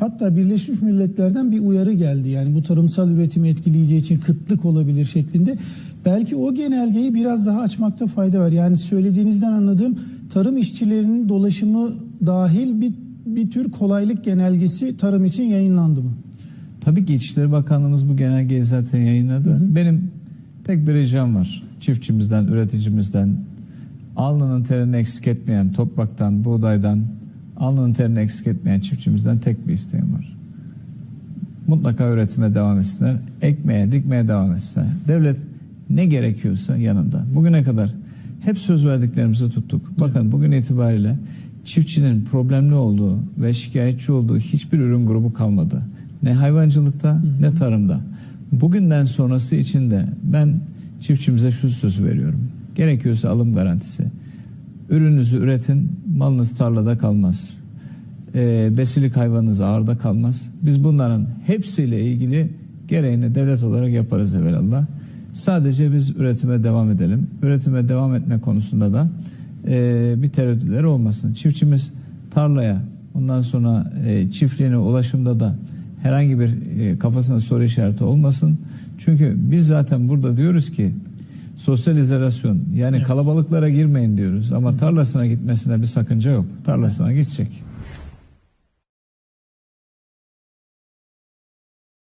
Hatta Birleşmiş Milletler'den bir uyarı geldi. Yani bu tarımsal üretimi etkileyeceği için kıtlık olabilir şeklinde. Belki o genelgeyi biraz daha açmakta fayda var. Yani söylediğinizden anladığım tarım işçilerinin dolaşımı dahil bir bir tür kolaylık genelgesi tarım için yayınlandı mı? Tabii ki İçişleri Bakanlığımız bu genelgeyi zaten yayınladı. Benim tek bir ricam var. Çiftçimizden, üreticimizden, alnının terini eksik etmeyen topraktan, buğdaydan, alnının terini eksik etmeyen çiftçimizden tek bir isteğim var. Mutlaka üretime devam etsinler. Ekmeye, dikmeye devam etsinler. Devlet ne gerekiyorsa yanında. Bugüne kadar hep söz verdiklerimizi tuttuk. Bakın bugün itibariyle çiftçinin problemli olduğu ve şikayetçi olduğu hiçbir ürün grubu kalmadı. Ne hayvancılıkta ne tarımda. Bugünden sonrası için de ben çiftçimize şu sözü veriyorum. Gerekiyorsa alım garantisi. Ürününüzü üretin, malınız tarlada kalmaz. Ee, besilik hayvanınız ağırda kalmaz. Biz bunların hepsiyle ilgili gereğini devlet olarak yaparız evvelallah. Sadece biz üretime devam edelim. Üretime devam etme konusunda da e, bir tereddütleri olmasın. Çiftçimiz tarlaya, ondan sonra e, çiftliğine ulaşımda da herhangi bir e, kafasında soru işareti olmasın. Çünkü biz zaten burada diyoruz ki sosyal izolasyon yani kalabalıklara girmeyin diyoruz ama tarlasına gitmesine bir sakınca yok. Tarlasına gidecek.